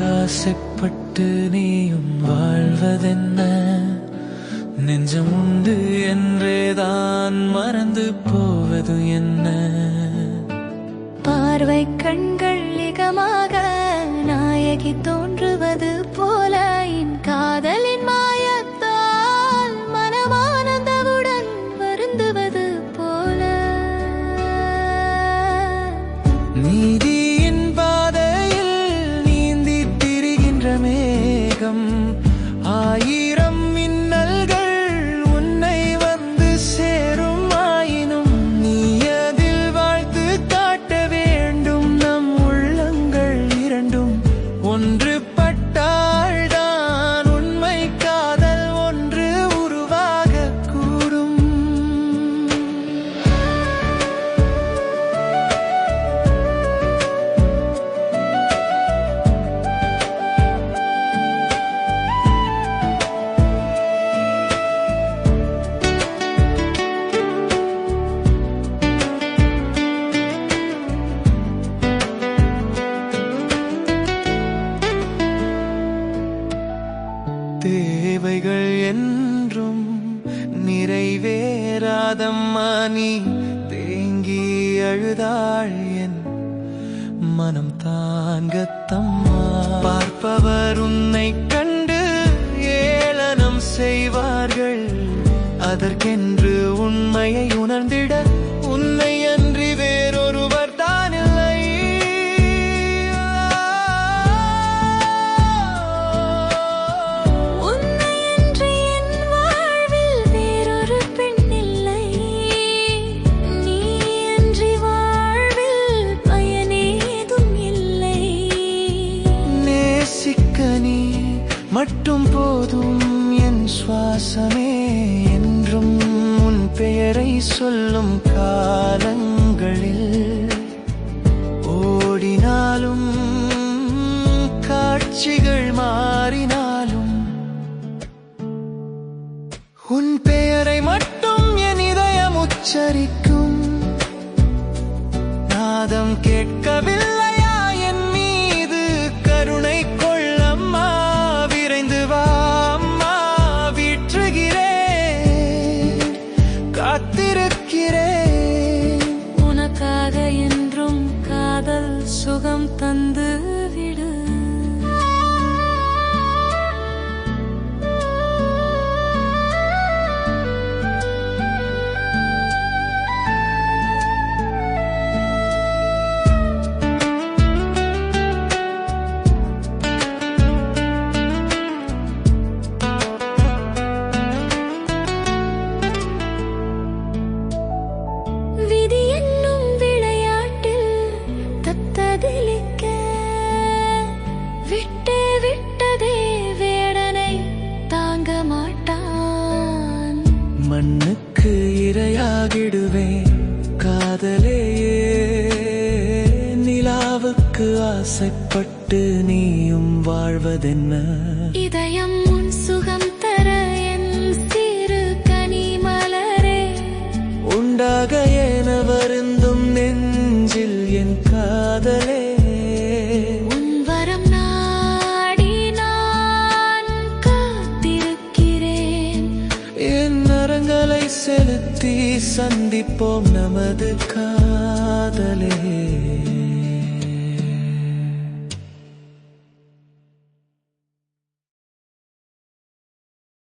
ஆசைப்பட்டு நீயும் வாழ்வதென்ன? நெஞ்சம் உண்டு என்றேதான் மறந்து போவது என்ன? பார்வை கண்கள் இகமாக நாயகி தோன்றுவது போல என் காதலின் மாயத்தால் மனமானந்தவுடன் வருந்துவது போல. நீதியின் தேவைகள் என்றும் நிறைவேறாதம்மா நீ தேங்கி அழுதாள் என் மனம் தாங்கத்தம்மா. பார்ப்பவர் உன்னை கண்டு ஏளனம் செய்வார்கள். அதற்கென்று உண்மையை உணர்ந்திட என் என்றும் உன் பெயரை சொல்லும் காலங்களில் ஓடினாலும் காட்சிகள் மாறினாலும் உன் பெயரை மட்டும் என் இதயம் உச்சரிக்கும். நாதம் கேட்கவில்லை மண்ணுக்கு இரையாகிடுவேன். காதலேயே நிலாவுக்கு ஆசைப்பட்டு நீயும் வாழ்வதென்ன? இதயம் சந்திப்போம் நமது காதலே.